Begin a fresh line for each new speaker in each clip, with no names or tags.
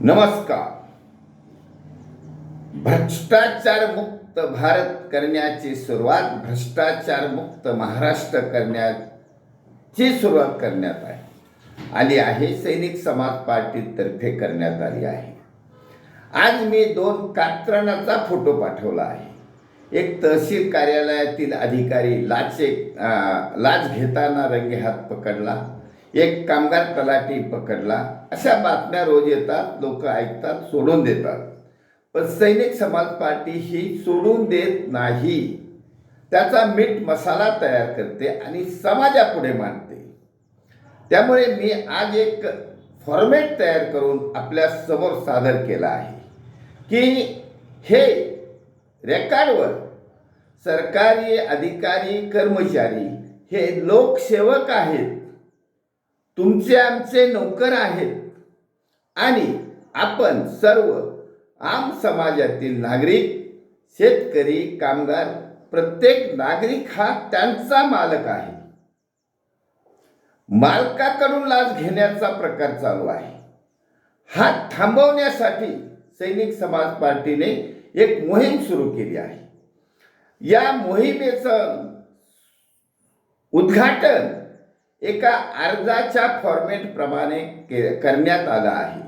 नमस्कार. भ्रष्टाचार मुक्त भारत करण्याची सुरुवात भ्रष्टाचार मुक्त महाराष्ट्र करण्याची सुरुवात करण्यात आहे. आली आहे सैनिक समाज पार्टीतर्फे करण्यात आली आहे. आज मी दोन कात्रणाचा फोटो पाठवला आहे. एक तहसील कार्यालयातील अधिकारी लाचे लाच घेताना रंगेहात पकडला. एक कामगार तलाठी पकडला. अशा बातम्या रोज येतात लोक ऐकतात सोडून देतात. पण सैनिक समाज पार्टी ही सोडून देत नाही. त्याचा मीठ मसाला तयार करते आणि समाजापुढे मांडते. त्यामुळे मी आज एक फॉर्मॅट तयार करून आपल्यासमोर सादर केला आहे. की हे रेकॉर्डवर सरकारी अधिकारी कर्मचारी हे लोकसेवक आहेत. तुमचे आमचे नोकर आहेत. आणि आपण सर्व आम समाजातील नागरिक शेतकरी कामगार प्रत्येक नागरिक हा त्यांचा मालक आहे. मालकाकडून लाच घेण्याचा प्रकार चालू आहे. हा थांबवण्यासाठी सैनिक समाज पार्टीने एक मोहीम सुरू केली आहे. या मोहिमेचं उद्घाटन एका अर्जाच्या फॉर्मेटप्रमाणे के करण्यात आलं आहे.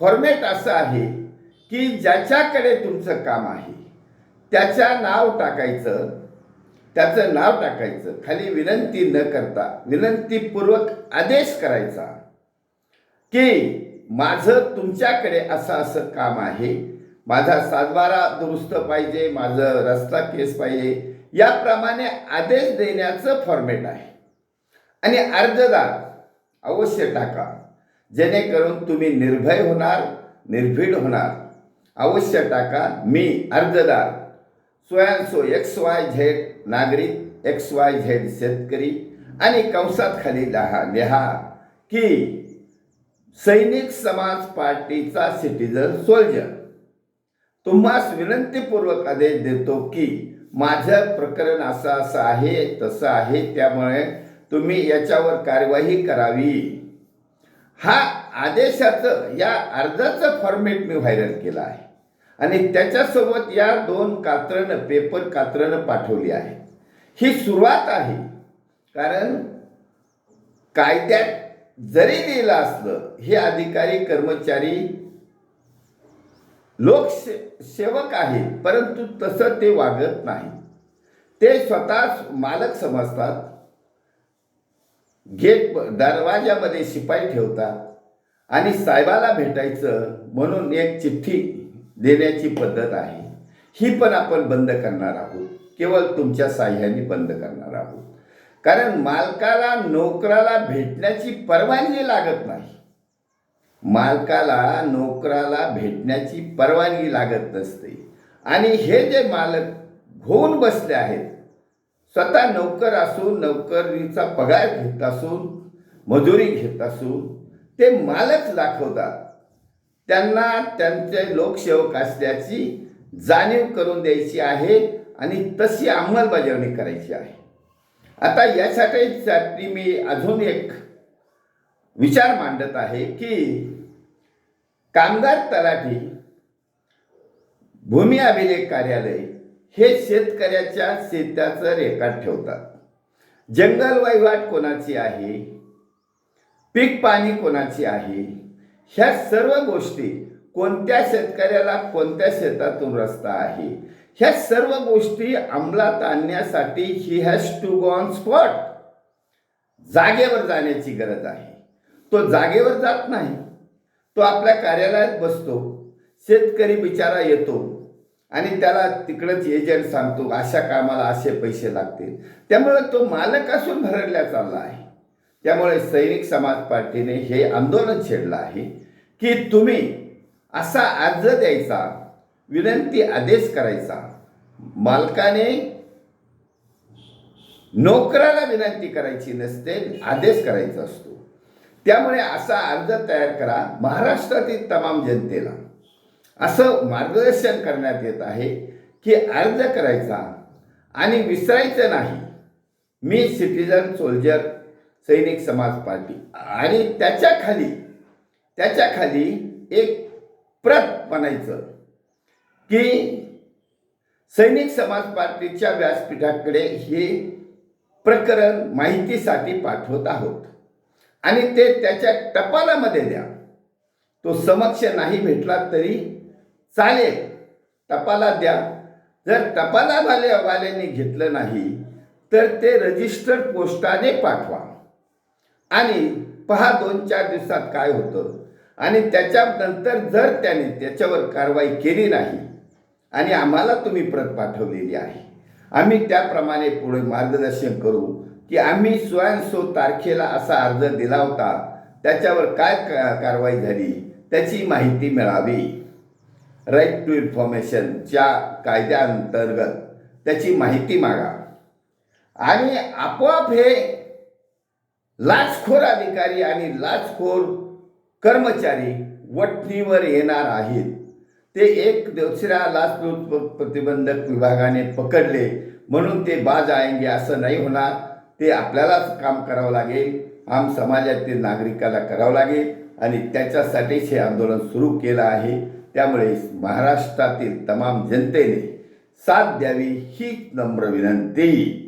फॉर्मेट असं आहे की ज्याच्याकडे तुमचं काम आहे त्याच्या नाव टाकायचं त्याचं नाव टाकायचं. खाली विनंती न करता विनंतीपूर्वक आदेश करायचा की माझं तुमच्याकडे असं असं काम आहे माझा सातबारा दुरुस्त पाहिजे माझं रस्ता केस पाहिजे याप्रमाणे आदेश देण्याचं फॉर्मेट आहे. आणि अर्जदार अवश्य टाका. जेणेकरून तुम्ही निर्भय होणार निर्भीड होणार. अवश्य टाका मी अर्जदार स्वयंसो एक्स वाय झेड नागरिक एक्स वाय झेड शेतकरी आणि कंसात खाली लिहा लिहा की सैनिक समाज पार्टीचा सिटीजन सोल्जर. तुम्हास विनंतीपूर्वक आदेश देतो की माझं प्रकरण असं असं आहे तसं आहे त्यामुळे तुम्ही याच्यावर कार्यवाही करावी. हा आदेशाचं या अर्जाचं फॉर्मेट मी व्हायरल केला आहे. आणि त्याच्यासोबत या दोन कात्रणं पेपर कात्रणं पाठवली आहे. ही सुरुवात आहे. कारण कायद्यात जरी लिहिलं असलं हे अधिकारी कर्मचारी लोक सेवक आहेत परंतु तसं ते वागत नाही. ते स्वतः मालक समजतात. गेट दरवाजामध्ये शिपाई ठेवतात आणि साहेबाला भेटायचं म्हणून एक चिठ्ठी देण्याची पद्धत आहे. ही पण आपण बंद करणार आहोत. केवळ तुमच्या साह्याने बंद करणार आहोत. कारण मालकाला नोकराला भेटण्याची परवानगी लागत नाही. मालकाला नोकराला भेटण्याची परवानगी लागत नसते. आणि हे जे मालक होऊन बसले आहेत स्वतः नोकर असून नोकरीचा पगार घेत असून मजुरी घेत असून ते मालक दाखवतात. त्यांना त्यांचे लोकसेवक असल्याची जाणीव करून द्यायची आहे आणि तशी अंमलबजावणी करायची आहे. आता यासाठी मी अजून एक विचार मांडत आहे की कामगार तलाठी भूमी अभिलेख कार्यालय हे शेतकऱ्याच्या शेताचं रेकॉर्ड ठेवतात. जंगल वहिवाट कोणाची आहे? पीक पाणी कोणाची आहे? ह्या सर्व गोष्टी कोणत्या शेतकऱ्याला कोणत्या शेतातून रस्ता आहे? ह्या सर्व गोष्टी अंमलात आणण्यासाठी ही has to go on spot जागेवर जाण्याची गरज आहे. तो जागेवर जात नाही. तो आपल्या कार्यालयात बसतो. शेतकरी बिचारा येतो. आणि त्याला तिकडंच एजंट सांगतो अशा कामाला असे पैसे लागतील. त्यामुळे तो मालक असून भरडल्या चालला आहे. त्यामुळे सैनिक समाज पार्टीने हे आंदोलन छेडलं आहे की तुम्ही असा अर्ज द्यायचा विनंती आदेश करायचा. मालकाने नोकराला विनंती करायची नसते आदेश करायचा असतो. त्यामुळे असा अर्ज तयार करा महाराष्ट्रातील तमाम जनतेला. असं मार्गदर्शन करण्यात येत आहे की अर्ज करायचा आणि विसरायचं नाही. मी सिटीजन सोल्जर सैनिक समाज पार्टी आणि त्याच्याखाली त्याच्याखाली एक प्रत म्हणायचं की सैनिक समाज पार्टीच्या व्यासपीठाकडे हे प्रकरण माहितीसाठी पाठवत आहोत. आणि ते त्याच्या टपालामध्ये द्या. तो समक्ष नाही भेटला तरी चालेल. टपाला द्या. जर टपाला वाले वाल्याने घेतलं नाही तर ते रजिस्टर्ड पोस्टाने पाठवा. आणि पहा दोन चार दिवसात काय होतं. आणि त्याच्यानंतर जर त्याने त्याच्यावर कारवाई केली नाही आणि आम्हाला तुम्ही प्रत पाठवलेली आहे. आम्ही त्याप्रमाणे पुढे मार्गदर्शन करू की आम्ही स्वयंसो तारखेला असा अर्ज दिला होता. त्याच्यावर काय कारवाई झाली त्याची माहिती मिळावी. राईट टू इन्फॉर्मेशनच्या कायद्याअंतर्गत. त्याची माहिती मागा. आणि आपोआप हे लाचखोर अधिकारी आणि लाचखोर कर्मचारी वठणीवर येणार आहेत. ते एक दुसऱ्या लाचलुचपत प्रतिबंधक विभागाने पकडले. म्हणून ते बाज आएंगे असं नाही होणार. ते आपल्यालाच काम करावं लागेल. आम समाजातील नागरिकाला करावं लागेल. आणि त्याच्यासाठीच हे आंदोलन सुरू केलं आहे. त्यामुळे महाराष्ट्रातील तमाम जनतेने साथ द्यावी ही नम्र विनंती.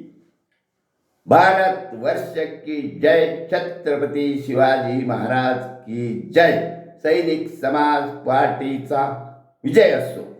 भारत वर्ष की जय छत्रपती शिवाजी महाराज की जय. सैनिक समाज पार्टीचा विजय असो.